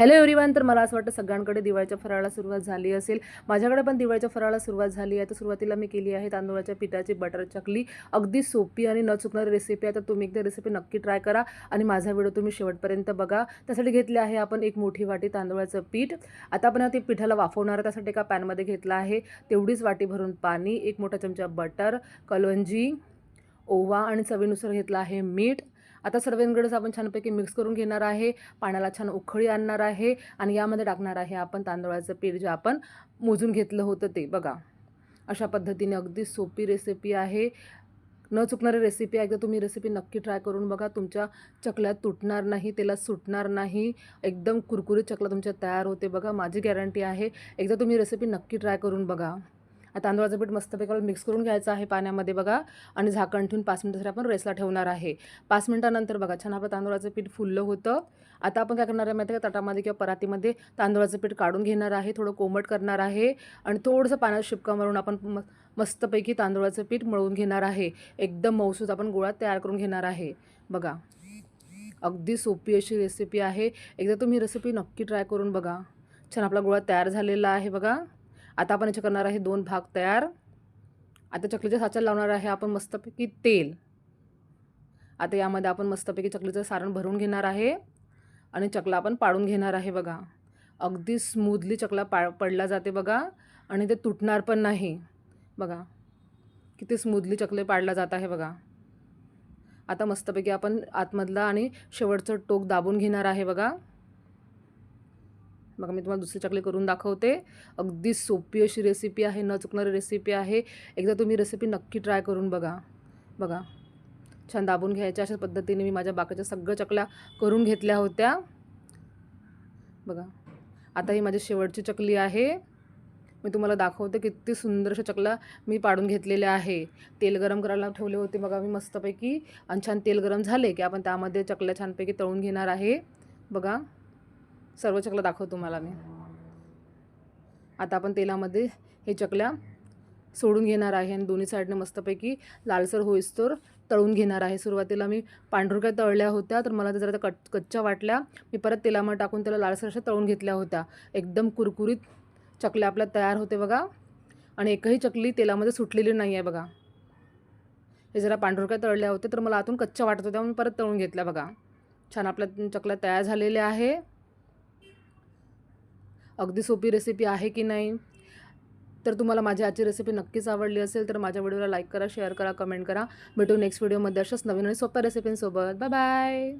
Hello everyone तर मला असं वाटतं सगळ्यांकडे दिवाळीच्या फराळाला सुरुवात झाली असेल. माझ्याकडे पण दिवाळीच्या फराळाला सुरुवात झाली आहे. तर सुरुवातीला मी केली आहे तांदूळाच्या पिठाची बटर चकली. अगदी सोपी आणि न चुकणारी रेसिपी आहे. तर तुम्ही एकदा रेसिपी नक्की ट्राय करा आणि माझा व्हिडिओ तुम्ही शेवटपर्यंत बघा. त्यासाठी घेतले आहे आपण एक मोठी वाटी तांदूळाचं पीठ. आता आपण ते पिठाला वाफवणार आहे, त्यासाठी एका पॅनमध्ये घेतलं आहे तेवढीच वाटी भरून पाणी एक मोठा चमचा बटर कलवंजी ओवा आणि चवीनुसार घेतला आहे मीठ. आता सर्व इन्ग्रेडियंट्स आपण छानपैकी मिक्स करून घेणार आहे. पाण्याला छान उखळी आणणार आहे आणि यामध्ये टाकणार आहे आपण तांदळाचं पीठ जे आपण मोजून घेतलं होतं ते. बघा अशा पद्धतीने अगदी सोपी रेसिपी आहे. न चुकणारी रेसिपी आहे एकदा तुम्ही रेसिपी नक्की ट्राय करून बघा. तुमच्या चकल्या तुटणार नाही त्याला सुटणार नाही. एकदम कुरकुरीत चकला तुमच्या तयार होते बघा. माझी गॅरंटी आहे एकदा तुम्ही रेसिपी नक्की ट्राय करून बघा. तांदळाचं पीठ मस्तपैकी मिक्स करून घ्यायचं आहे पाण्यामध्ये बघा. आणि झाकण ठेवून पाच मिनिटासाठी आपण रेसला ठेवणार आहे. पाच मिनिटानंतर बघा छान आपलं तांदळाचं पीठ फुललं होतं. आता आपण काय करणार आहे माहिती आहे का? तटामध्ये किंवा परातीमध्ये तांदळाचं पीठ काढून घेणार आहे. थोडं कोमट करणार आहे. आणि थोडंसं पाण्यात शिपका मारून आपण म मस्तपैकी तांदूळाचं पीठ मळून घेणार आहे. एकदम मौसूद आपण गोळा तयार करून घेणार आहे. बघा. अगदी सोपी अशी रेसिपी आहे. एकदा तुम्ही रेसिपी नक्की ट्राय करून बघा. छान आपला गोळा तयार झालेला आहे बघा. आता आपण याचे करणार आहे दोन भाग तयार. आता चकलीच्या साच्याला लावणार आहे आपण मस्तपैकी तेल. आता यामध्ये आपण मस्तपैकी चकलीचं सारण भरून घेणार आहे. आणि चकला आपण पाडून घेणार आहे बघा. अगदी स्मूथली चकला पा पडला जाते बघा. आणि ते तुटणार पण नाही. बघा. किती स्मूथली चकले पाडला जात आहे बघा. आता मस्तपैकी आपण आतमधला आणि शेवटचं टोक दाबून घेणार आहे बघा. बघा मी तुम्हाला दुसरी चकली करून दाखवते. अगदी सोपी अशी रेसिपी आहे न चुकणारी रेसिपी आहे. एकदा तुम्ही रेसिपी नक्की ट्राय करून बघा. बघा छान दाबून घ्यायच्या अशा पद्धतीने मी माझ्या बाकीच्या सगळ्या चकल्या करून घेतल्या होत्या. बघा आता ही माझी शेवटची चकली आहे. मी तुम्हाला दाखवते किती सुंदर अशा चकल्या मी पाडून घेतलेल्या आहे. तेल गरम करायला ठेवले होते बघा मी मस्तपैकी. आणि छान तेल गरम झाले की आपण त्यामध्ये चकल्या छानपैकी तळून घेणार आहे. बघा सर्व चकल्या दाखवतो तुम्हाला मी. आता आपण तेलामध्ये हे चकल्या सोडून घेणार आहे आणि दोन्ही साईडने मस्तपैकी लालसर होईस्तोर तळून घेणार आहे. सुरुवातीला मी पांढुरक्या तळल्या होत्या तर मला त्या जरा कट कच्च्या वाटल्या. मी परत तेलामध्ये टाकून त्याला लालसर अशा तळून घेतल्या होत्या. एकदम कुरकुरीत चकल्या आपल्या तयार होते बघा. आणि एकही चकली तेलामध्ये सुटलेली नाही आहे बघा. हे जरा पांढुरक्या तळल्या होत्या तर मला आतून कच्च्या वाटत होत्या म्हणून परत तळून घेतल्या बघा. छान आपल्या चकल्या तयार झालेल्या आहे. अगदी सोपी रेसिपी आहे की नाही? तर तुम्हाला माझी आजची रेसिपी नक्कीच आवडली असेल तर माझ्या व्हिडिओला लाईक करा शेअर करा कमेंट करा. भेटू नेक्स्ट व्हिडिओमध्ये अशाच नवीन आणि सोप्या रेसिपींसोबत बाय बाय